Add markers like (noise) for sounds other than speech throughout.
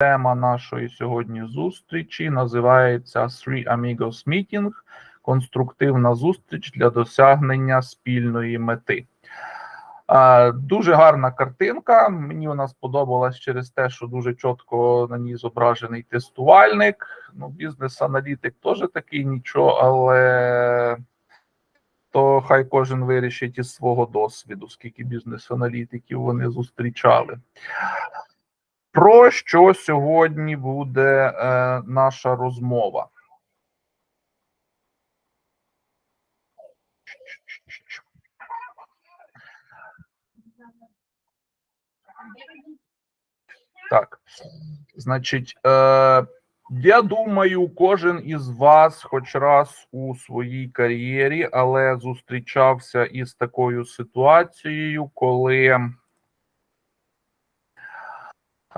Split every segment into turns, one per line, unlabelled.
Тема нашої сьогодні зустрічі називається Three Amigos Meeting – конструктивна зустріч для досягнення спільної мети. Дуже гарна картинка. Мені вона сподобалась через те, що дуже чітко на ній зображений тестувальник. Ну, бізнес-аналітик теж такий нічого, але то хай кожен вирішить із свого досвіду, скільки бізнес-аналітиків вони зустрічали. Про що сьогодні буде е, наша розмова? Так, значить, е, я думаю, кожен із вас, хоч раз у своїй кар'єрі, але зустрічався із такою ситуацією, коли.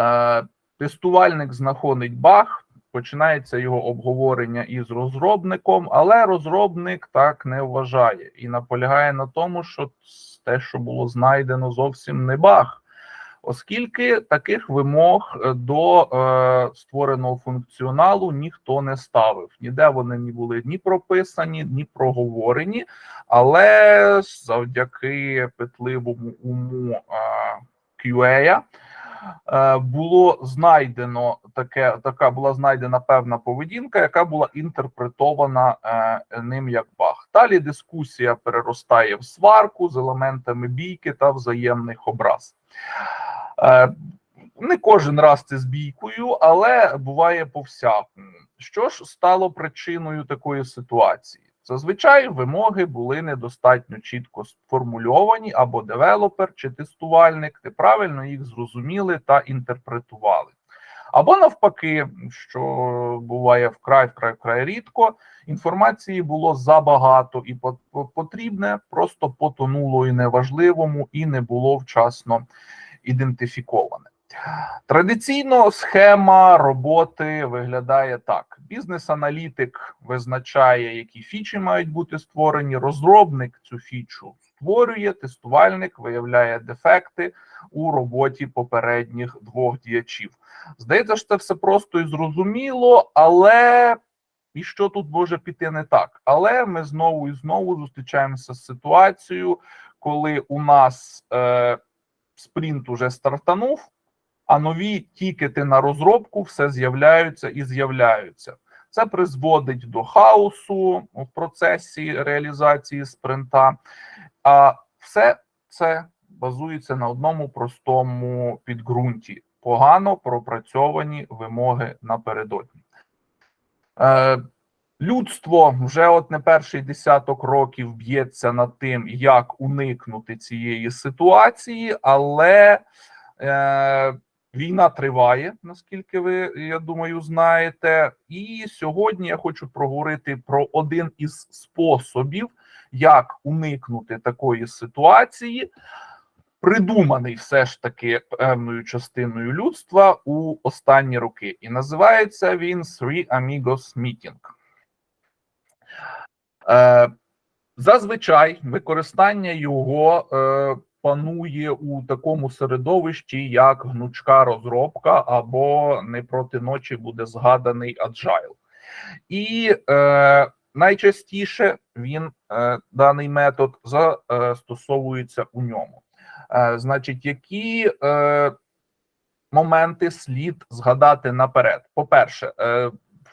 Е, Тестувальник знаходить баг, починається його обговорення із розробником, але розробник так не вважає і наполягає на тому, що те, що було знайдено, зовсім не баг, оскільки таких вимог е, до е, створеного функціоналу ніхто не ставив. Ніде вони не були ні прописані, ні проговорені, але завдяки питливому уму е, QA було знайдено таке, така була знайдена певна поведінка, яка була інтерпретована е, ним як баг. Далі дискусія переростає в сварку з елементами бійки та взаємних образ. Е, не кожен раз це з бійкою, але буває по всякому. Що ж стало причиною такої ситуації? Зазвичай вимоги були недостатньо чітко сформульовані, або девелопер чи тестувальник неправильно їх зрозуміли та інтерпретували. Або навпаки, що буває вкрай вкрай вкрай рідко, інформації було забагато і потрібне, просто потонуло і неважливому, і не було вчасно ідентифіковане. Традиційно схема роботи виглядає так: бізнес-аналітик визначає, які фічі мають бути створені. Розробник цю фічу створює, тестувальник виявляє дефекти у роботі попередніх двох діячів. Здається, що це все просто і зрозуміло, але і що тут може піти не так? Але ми знову і знову зустрічаємося з ситуацією, коли у нас е, спринт уже стартанув а нові тікети на розробку все з'являються і з'являються. Це призводить до хаосу в процесі реалізації спринта. А все це базується на одному простому підґрунті: погано пропрацьовані вимоги напередодні. Е, Людство вже от не перший десяток років б'ється над тим, як уникнути цієї ситуації, але е, Війна триває, наскільки ви, я думаю, знаєте. І сьогодні я хочу проговорити про один із способів, як уникнути такої ситуації, придуманий все ж таки певною частиною людства у останні роки. І називається він Three Amigos Meeting. Е, Зазвичай використання його. Е, панує у такому середовищі, як гнучка розробка, або не проти ночі буде згаданий agile. І е, найчастіше він е, даний метод застосовується у ньому. Е, Значить, які е, моменти слід згадати наперед? По-перше, е,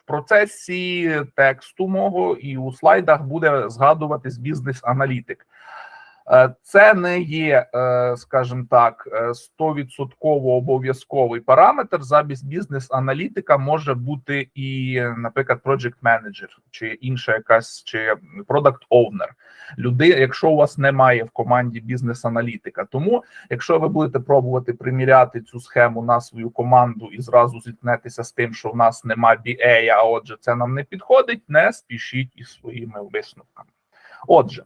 процесі тексту мого і у слайдах буде згадуватись бізнес-аналітик. Е, це не є, е, скажімо так, 100% е, обов'язковий параметр. Замість бізнес-аналітика може бути і, наприклад, project manager чи інша якась чи product owner. Люди, якщо у вас немає в команді бізнес-аналітика, тому якщо ви будете пробувати приміряти цю схему на свою команду і зразу зіткнетеся з тим, що в нас нема BA, а отже, це нам не підходить, не спішіть із своїми висновками. Отже.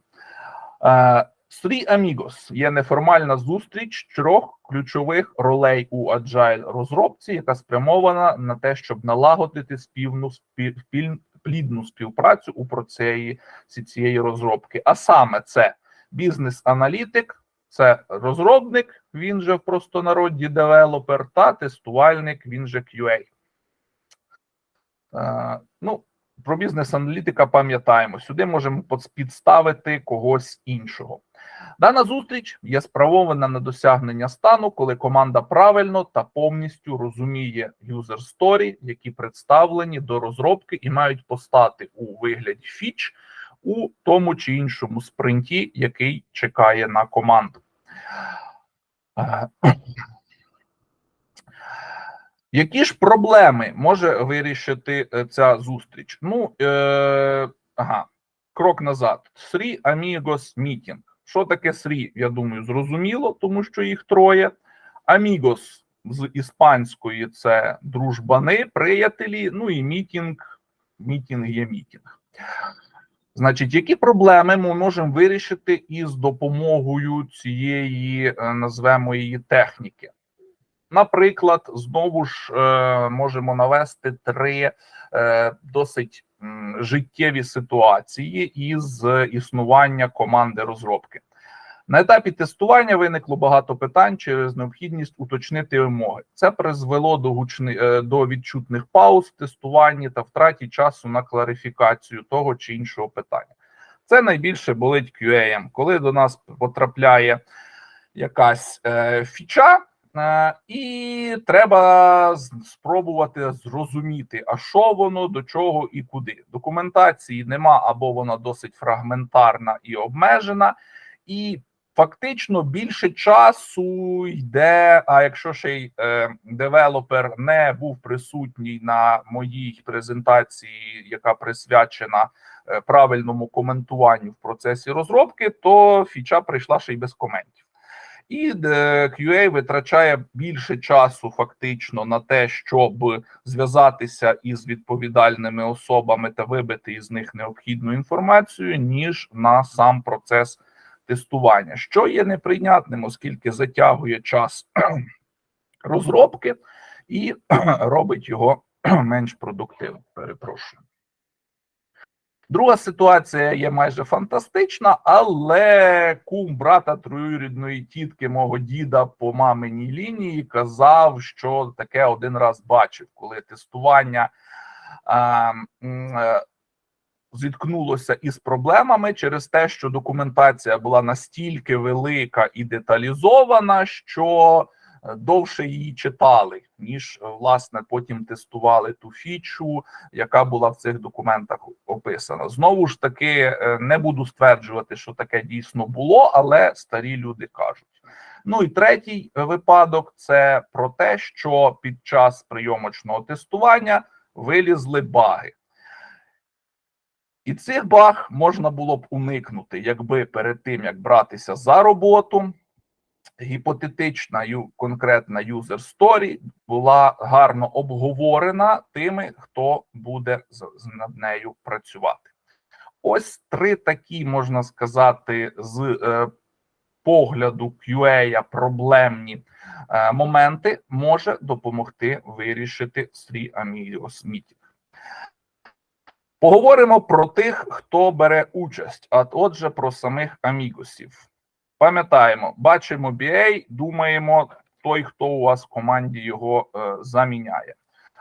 Three Amigos є неформальна зустріч трьох ключових ролей у agile розробці, яка спрямована на те, щоб налагодити спільну спіль, плідну співпрацю у процесі цієї розробки. А саме це бізнес-аналітик, це розробник він же в простонароді девелопер, та тестувальник, він же QA. Е, ну, про бізнес-аналітика пам'ятаємо. Сюди можемо підставити когось іншого. Дана зустріч є справована на досягнення стану, коли команда правильно та повністю розуміє user story, які представлені до розробки і мають постати у вигляді фіч у тому чи іншому спринті, який чекає на команду. Які ж проблеми може вирішити е, ця зустріч? Ну, е, ага, крок назад. Three Amigos Meeting. Що таке Three? Я думаю, зрозуміло, тому що їх троє. Amigos з іспанської це дружбани, приятелі. Ну і мітінг. Мітінг є мітінг. Значить, які проблеми ми можемо вирішити із допомогою цієї, е, назвемо її техніки? Наприклад, знову ж е, можемо навести три е, досить життєві ситуації із існування команди розробки. На етапі тестування виникло багато питань через необхідність уточнити вимоги. Це призвело до гучни, е, до відчутних пауз в тестуванні та втраті часу на кларифікацію того чи іншого питання. Це найбільше болить QA, коли до нас потрапляє якась фіча. І треба спробувати зрозуміти, а що воно, до чого і куди. Документації нема, або вона досить фрагментарна і обмежена, і фактично більше часу йде. А якщо ще й е, девелопер не був присутній на моїй презентації, яка присвячена е, правильному коментуванню в процесі розробки, то фіча прийшла ще й без коментів. І е, QA витрачає більше часу фактично на те, щоб зв'язатися із відповідальними особами та вибити із них необхідну інформацію, ніж на сам процес тестування, що є неприйнятним, оскільки затягує час (clears throat) розробки і (clears throat) робить його (clears throat) менш продуктивним. Перепрошую. Друга ситуація є майже фантастична, але кум брата троюрідної тітки мого діда по маминій лінії казав, що таке один раз бачив, коли тестування а, е, зіткнулося із проблемами через те, що документація була настільки велика і деталізована, що довше її читали, ніж е, власне потім тестували ту фічу, яка була в цих документах описана. Знову ж таки, е, не буду стверджувати, що таке дійсно було, але старі люди кажуть. Ну і третій е, випадок це про те, що під час прийомочного тестування вилізли баги. І цих баг можна було б уникнути, якби перед тим як братися за роботу, гіпотетична конкретна user story була гарно обговорена тими, хто буде над нею працювати. Ось три такі, можна сказати, з е, погляду QA проблемні е, моменти може допомогти вирішити Sri Amigos Meeting. Поговоримо про тих, хто бере участь, а отже, про самих амігосів. Пам'ятаємо, бачимо BA, думаємо, той, хто у вас в команді його е, заміняє.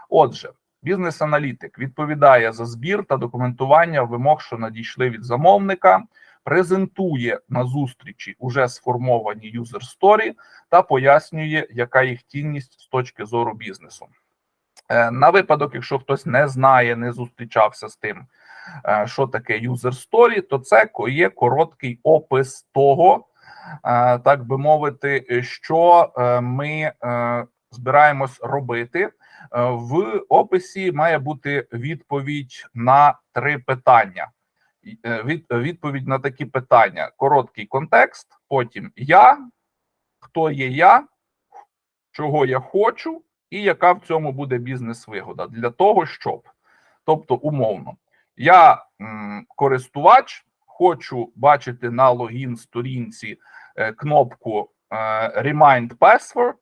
Отже, бізнес-аналітик відповідає за збір та документування вимог, що надійшли від замовника, презентує на зустрічі уже сформовані user story та пояснює, яка їх цінність з точки зору бізнесу. Е, На випадок, якщо хтось не знає, не зустрічався з тим, е, що таке user story, то це є короткий опис того, так би мовити, е, що е, ми е, збираємось робити. Е, В описі має бути відповідь на три питання. Е, Від, відповідь на такі питання: короткий контекст, потім я, хто є я, чого я хочу, і яка в цьому буде бізнес-вигода для того, щоб, тобто, умовно, я м, користувач, хочу бачити на логін сторінці е, кнопку е, Remind Password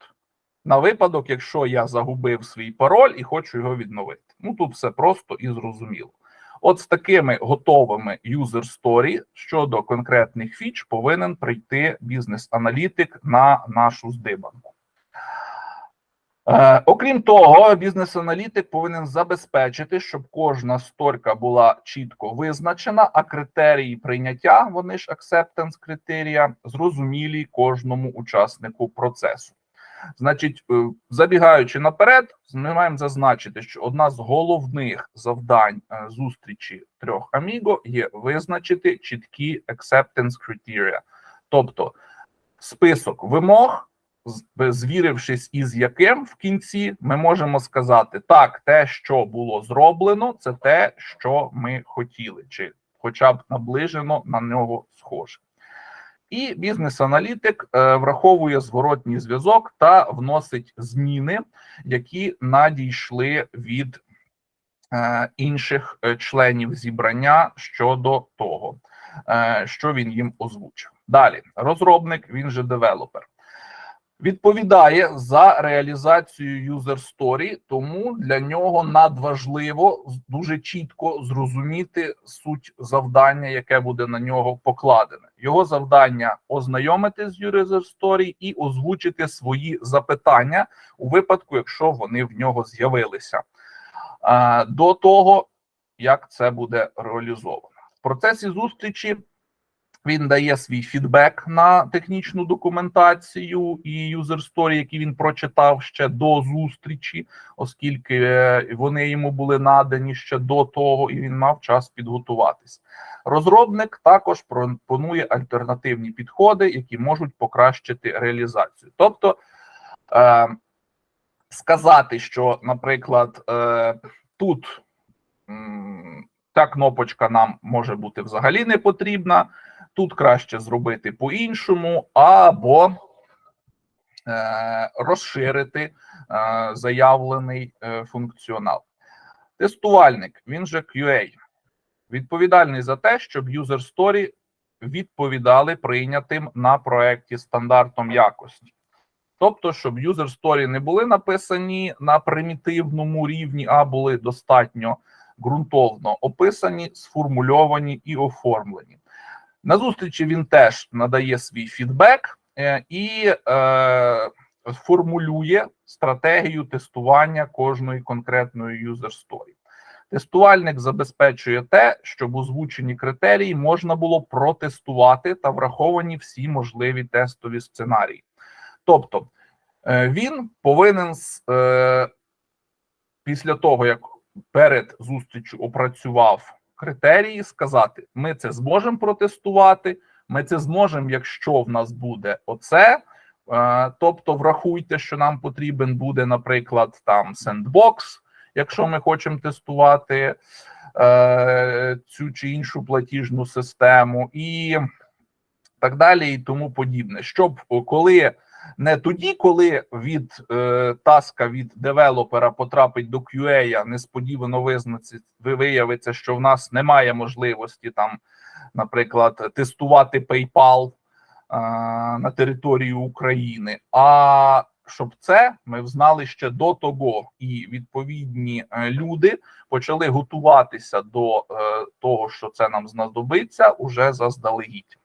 на випадок, якщо я загубив свій пароль і хочу його відновити. Ну тут все просто і зрозуміло. От з такими готовими user story щодо конкретних фіч повинен прийти бізнес-аналітик на нашу здибанку. Е, окрім того, бізнес-аналітик повинен забезпечити, щоб кожна сторка була чітко визначена, а критерії прийняття, вони ж acceptance критерія, зрозумілі кожному учаснику процесу. Значить, е, забігаючи наперед, ми маємо зазначити, що одна з головних завдань е, зустрічі трьох Аміго є визначити чіткі acceptance criteria, тобто список вимог, звірившись із яким в кінці ми можемо сказати, так, те, що було зроблено, це те, що ми хотіли, чи хоча б наближено на нього схоже. І бізнес-аналітик е, враховує зворотній зв'язок та вносить зміни, які надійшли від е, інших е, членів зібрання щодо того, е, що він їм озвучив. Далі розробник, він же девелопер. Відповідає за реалізацію user story, тому для нього надважливо дуже чітко зрозуміти суть завдання, яке буде на нього покладене. Його завдання ознайомити з user story і озвучити свої запитання у випадку, якщо вони в нього з'явилися. До того, як це буде реалізовано в процесі зустрічі. Він дає свій фідбек на технічну документацію і user story, які він прочитав ще до зустрічі, оскільки е, вони йому були надані ще до того, і він мав час підготуватись. Розробник також пропонує альтернативні підходи, які можуть покращити реалізацію. Тобто е, сказати, що, наприклад, е, тут та кнопочка нам може бути взагалі не потрібна тут краще зробити по-іншому, або е, розширити е, заявлений е, функціонал. Тестувальник, він же QA, відповідальний за те, щоб user story відповідали прийнятим на проєкті стандартом якості. Тобто, щоб user story не були написані на примітивному рівні, а були достатньо ґрунтовно описані, сформульовані і оформлені. На зустрічі він теж надає свій фідбек е, і е, формулює стратегію тестування кожної конкретної user story. Тестувальник забезпечує те, щоб озвучені критерії можна було протестувати та враховані всі можливі тестові сценарії. Тобто е, він повинен е, після того, як перед зустрічю опрацював критерії, сказати: ми це зможемо протестувати. Ми це зможемо, якщо в нас буде оце. Е, Тобто, врахуйте, що нам потрібен буде, наприклад, там сендбокс, якщо ми хочемо тестувати е, цю чи іншу платіжну систему, і так далі, і тому подібне. Щоб коли не тоді, коли від е, таска від девелопера потрапить до QA, несподівано визнається, виявиться, що в нас немає можливості там, наприклад, тестувати PayPal е, на території України. А щоб це ми знали ще до того, і відповідні е, люди почали готуватися до е, того, що це нам знадобиться, уже заздалегідь.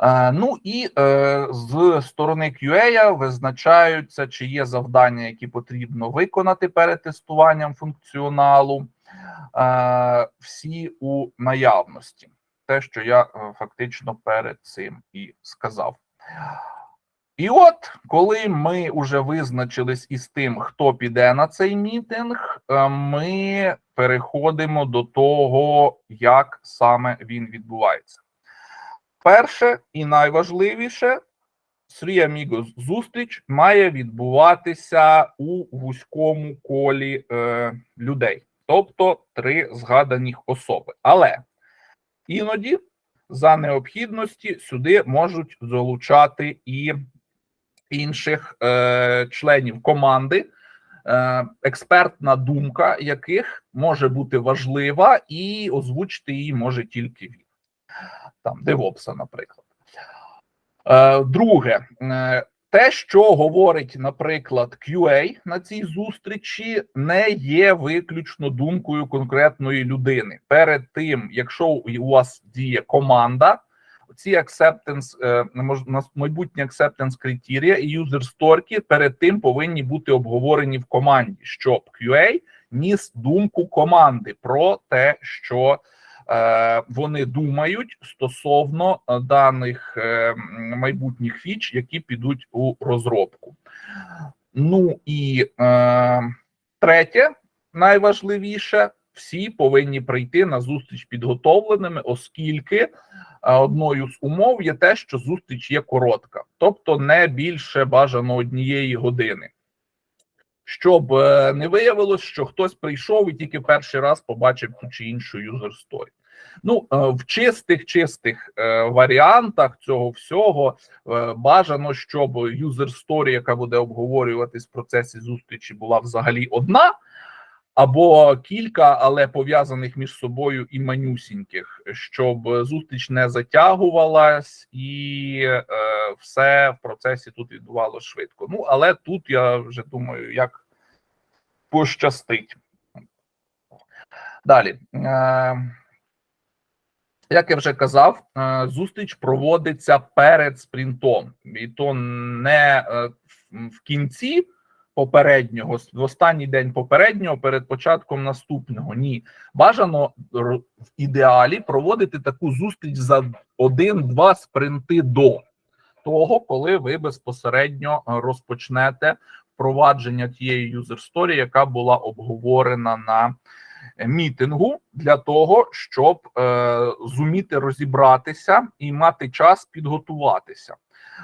Е, Ну і е, з сторони QA визначаються, чи є завдання, які потрібно виконати перед тестуванням функціоналу. Е, всі у наявності. Те, що я фактично перед цим і сказав. І от, коли ми вже визначились із тим, хто піде на цей мітинг, ми переходимо до того, як саме він відбувається. Перше і найважливіше, Three Amigos зустріч має відбуватися у вузькому колі е, людей, тобто три згаданих особи. Але іноді за необхідності сюди можуть залучати і інших е, членів команди, е, експертна думка яких може бути важлива, і озвучити її може тільки він. Там DevOps, наприклад. Е, друге, е, те, що говорить, наприклад, QA на цій зустрічі, не є виключно думкою конкретної людини. Перед тим, якщо у вас діє команда, ці acceptance, е, майбутні acceptance критерія і user story перед тим повинні бути обговорені в команді, щоб QA ніс думку команди про те, що вони думають стосовно е, даних е, майбутніх фіч, які підуть у розробку. Ну і е, третє, найважливіше, всі повинні прийти на зустріч підготовленими, оскільки е, одною з умов є те, що зустріч є коротка, тобто не більше бажано однієї години. Щоб е, не виявилось, що хтось прийшов і тільки перший раз побачив ту чи іншу story. Ну, е, в чистих чистих е, варіантах цього всього е, бажано, щоб user story, яка буде обговорюватись в процесі зустрічі, була взагалі одна, або кілька, але пов'язаних між собою і манюсіньких, щоб зустріч не затягувалась і е, все в процесі тут відбувалося швидко. Ну, але тут я вже думаю, як пощастить. Далі. Е, як я вже казав, е, зустріч проводиться перед спринтом, і то не е, в- кінці попереднього, в останній день попереднього, перед початком наступного. Ні, бажано в ідеалі проводити таку зустріч за один-два спринти до того, коли ви безпосередньо е, розпочнете впровадження тієї story, яка була обговорена на мітингу для того, щоб е, зуміти розібратися і мати час підготуватися.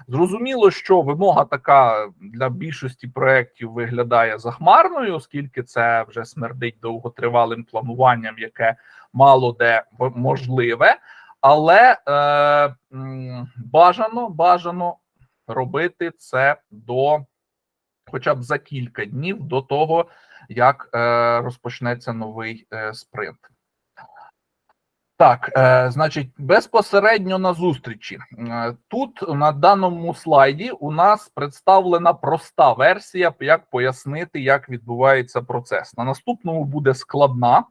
Зрозуміло, що вимога така для більшості проєктів виглядає захмарною, оскільки це вже смердить довготривалим плануванням, яке мало де можливе, але е, бажано бажано робити це до хоча б за кілька днів до того, як е, розпочнеться новий е, спринт. Так, е, значить, безпосередньо на зустрічі. Тут на даному слайді у нас представлена проста версія, як пояснити, як відбувається процес. На наступному буде складна,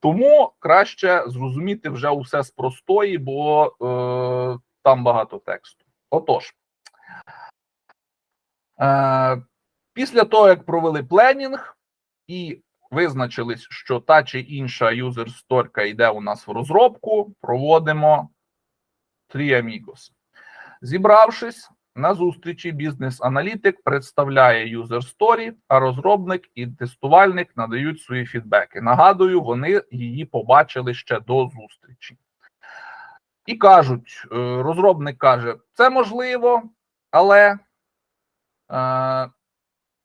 тому краще зрозуміти вже усе з простої, бо там багато тексту. Отож, після того, як провели пленінг і визначились, що та чи інша юзер сторка йде у нас в розробку, проводимо Три Amigos. Зібравшись на зустрічі, бізнес-аналітик представляє юзер сторі, а розробник і тестувальник надають свої фідбеки. Нагадую, вони її побачили ще до зустрічі. І кажуть: е, розробник каже: це можливо, але е,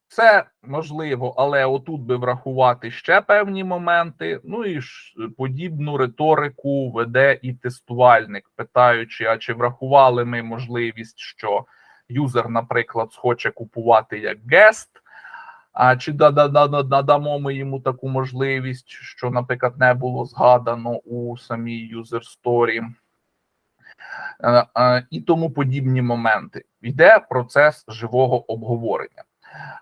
це можливо, але отут би врахувати ще певні моменти. Ну і ж подібну риторику веде і тестувальник, питаючи: а чи врахували ми можливість, що юзер, наприклад, схоче купувати як гест, а чи да- да- да- да- надамо ми йому таку можливість, що, наприклад, не було згадано у самій юзер сторі. Е, е, І тому подібні моменти. Йде процес живого обговорення.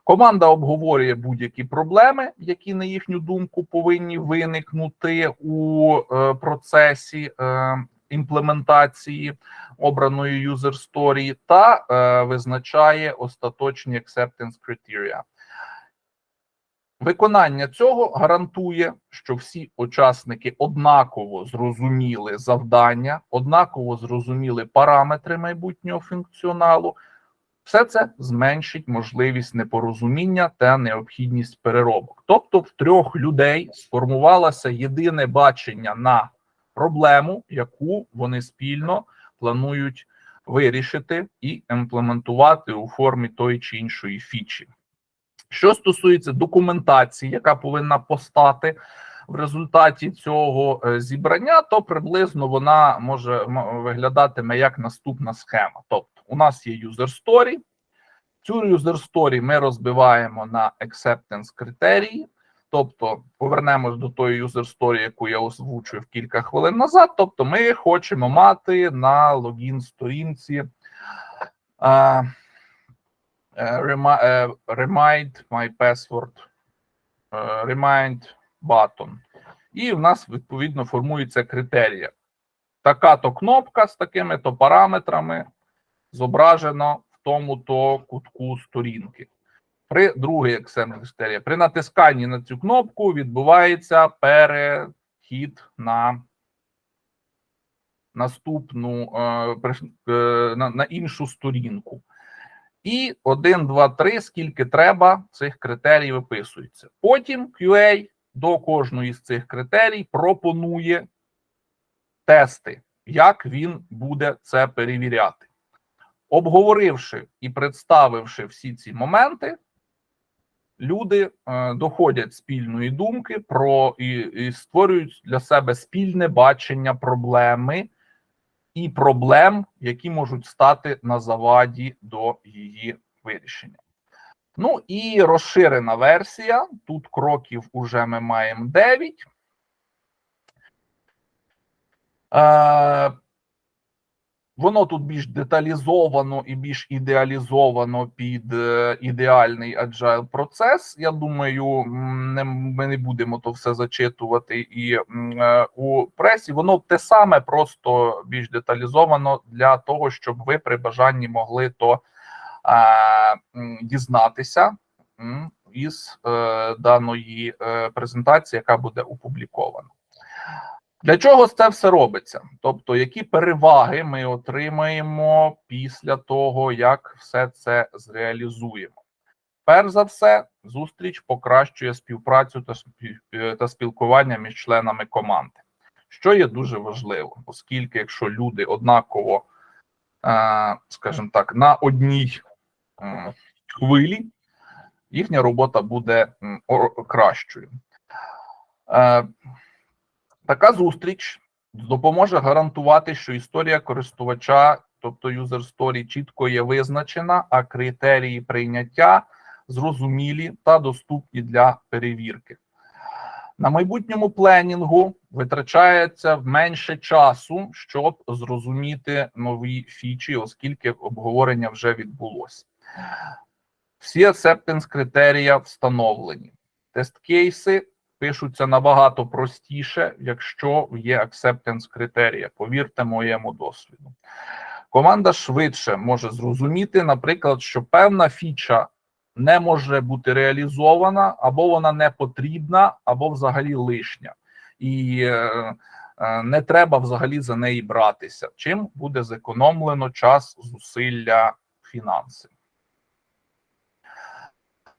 Команда обговорює будь-які проблеми, які, на їхню думку, повинні виникнути у е, процесі е, імплементації обраної user story та е, визначає остаточні acceptance criteria. Виконання цього гарантує, що всі учасники однаково зрозуміли завдання, однаково зрозуміли параметри майбутнього функціоналу. Все це зменшить можливість непорозуміння та необхідність переробок. Тобто, в трьох людей сформувалося єдине бачення на проблему, яку вони спільно планують вирішити і імплементувати у формі тої чи іншої фічі. Що стосується документації, яка повинна постати в результаті цього е, зібрання, то приблизно вона може виглядатиме як наступна схема. Тобто, у нас є user story. Цю user story ми розбиваємо на acceptance критерії. Тобто повернемось до тої user story, яку я озвучив кілька хвилин назад. Тобто, ми хочемо мати на логін сторінці. remi- е, Remind my password, е, Remind button. І в нас відповідно формується критерія. Така-то кнопка з такими-то параметрами зображено в тому-то кутку сторінки. При другий XML критерія. При натисканні на цю кнопку відбувається перехід на наступну е, е, на іншу сторінку. І 1, 2, 3, скільки треба, цих критерій виписується. Потім QA до кожної з цих критерій пропонує тести, як він буде це перевіряти. Обговоривши і представивши всі ці моменти, люди е, доходять спільної думки про і, і створюють для себе спільне бачення проблеми і проблем, які можуть стати на заваді до її вирішення. Ну і розширена версія. Тут кроків уже ми маємо 9. Воно тут більш деталізовано і більш ідеалізовано під е, ідеальний agile процес. Я думаю, ми не будемо то все зачитувати і е, у пресі. Воно те саме, просто більш деталізовано для того, щоб ви при бажанні могли то е, дізнатися із даної презентації, яка буде опублікована. Для чого це все робиться? Тобто, які переваги ми отримаємо після того, як все це зреалізуємо? Перш за все, зустріч покращує співпрацю та е, спілкування між членами команди, що є дуже важливо, оскільки якщо люди однаково, е, скажімо так, на одній е, хвилі, їхня робота буде кращою. Така зустріч допоможе гарантувати, що історія користувача, тобто user story, чітко є визначена, а критерії прийняття зрозумілі та доступні для перевірки. На майбутньому пленінгу витрачається менше часу, щоб зрозуміти нові фічі, оскільки обговорення вже відбулося. Всі acceptance критерія встановлені. Тест-кейси пишуться набагато простіше, якщо є acceptance критерія. Повірте моєму досвіду. Команда швидше може зрозуміти, наприклад, що певна фіча не може бути реалізована, або вона не потрібна, або взагалі лишня. І е, е, не треба взагалі за неї братися. Чим буде зекономлено час, зусилля, фінанси.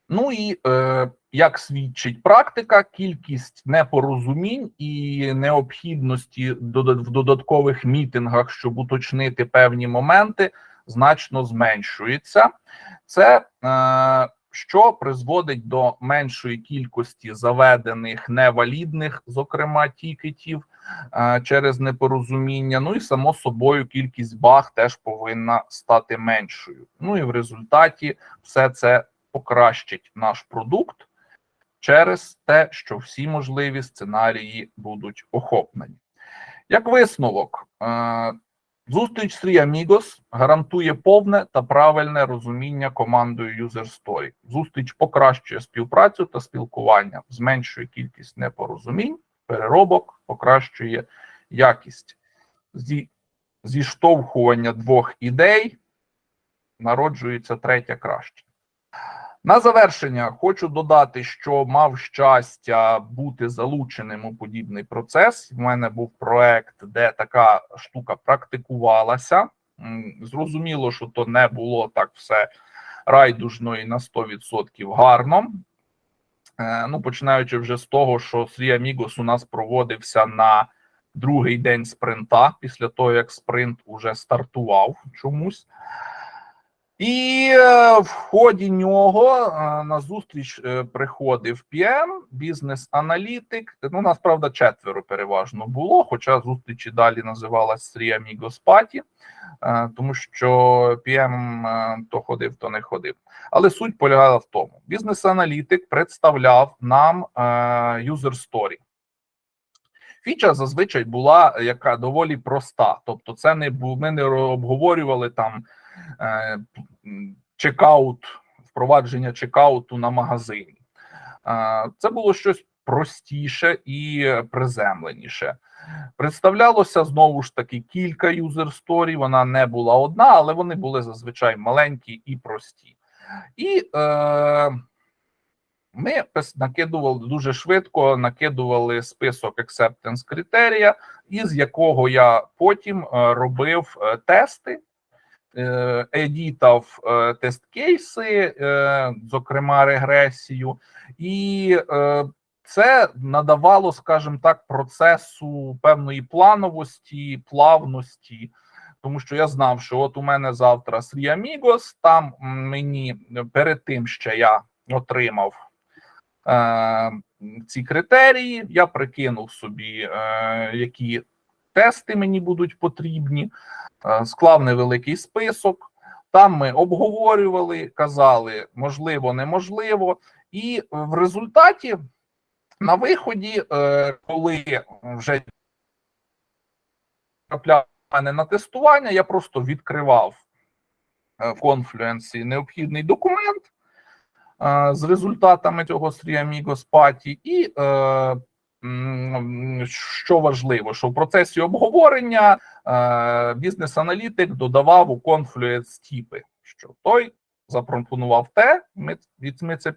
Ну і е, як свідчить практика, кількість непорозумінь і необхідності в додаткових мітингах, щоб уточнити певні моменти, значно зменшується. Це е, що призводить до меншої кількості заведених невалідних, зокрема тікетів е, через непорозуміння. Ну і само собою кількість баг теж повинна стати меншою. Ну і в результаті все це покращить наш продукт через те, що всі можливі сценарії будуть охоплені. Як висновок, е, зустріч з Amigos гарантує повне та правильне розуміння командою User Story. Зустріч покращує співпрацю та спілкування, зменшує кількість непорозумінь, переробок, покращує якість зі зіштовхування двох ідей. Народжується третя краще. На завершення хочу додати, що мав щастя бути залученим у подібний процес. У мене був проект, де така штука практикувалася. Зрозуміло, що то не було так все райдужно і на 100% гарно. Е, Ну, починаючи вже з того, що Three Amigos у нас проводився на другий день спринта, після того як спринт уже стартував чомусь. І е, в ході нього е, на зустріч е, приходив PM, бізнес-аналітик. Ну, нас правда четверо переважно було, хоча зустрічі далі називалась е, тому що е, то ходив, то не ходив. Але суть полягала в тому: бізнес-аналітик представляв нам user story. Фіча зазвичай була яка доволі проста. Тобто, це не ми не обговорювали там чекаут впровадження чекауту на магазині. Е, Це було щось простіше і приземленіше. Представлялося знову ж таки кілька юзер сторій. Вона не була одна, але вони були зазвичай маленькі і прості. І е, ми накидували дуже швидко, накидували список acceptance критерія, із якого я потім е, робив е, тести, е, едітав е, тест-кейси, е, зокрема регресію, і е, це надавало, скажімо так, процесу певної плановості, плавності. Тому що я знав, що от у мене завтра Amigos, там мені перед тим ще я отримав е, ці критерії, я прикинув собі, е, які тести мені будуть потрібні, е, склав невеликий список. Там ми обговорювали, казали, можливо, неможливо, і в результаті на виході, е, коли вже трапляв мене на тестування, я просто відкривав е, в конфлюенсі необхідний документ е, з результатами цього Amigos паті, і е, що важливо, що в процесі обговорення е, бізнес-аналітик додавав у конфлюенс тіпи, що той запропонував те, ми, ми це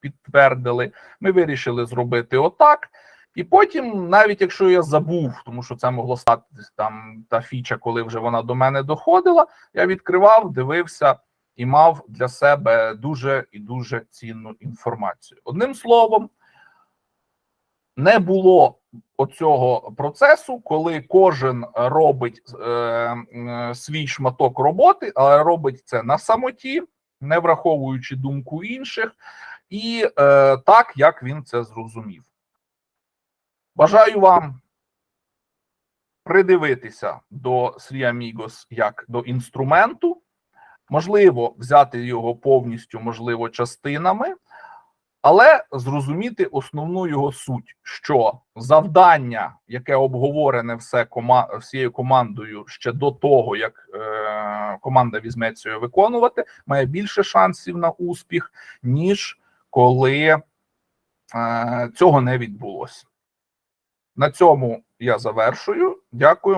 підтвердили. Ми вирішили зробити отак. І потім, навіть якщо я забув, тому що це могло стати там та фіча, коли вже вона до мене доходила, я відкривав, дивився і мав для себе дуже і дуже цінну інформацію. Одним словом, не було оцього процесу, коли кожен робить е, м, свій шматок роботи, але робить це на самоті, не враховуючи думку інших, і е, так, як він це зрозумів. Бажаю вам придивитися до Amigos як до інструменту, можливо, взяти його повністю, можливо, частинами, але зрозуміти основну його суть, що завдання, яке обговорене все кома- всією командою ще до того, як е- команда візьметься його виконувати, має більше шансів на успіх, ніж коли е- цього не відбулося. На цьому я завершую. Дякую.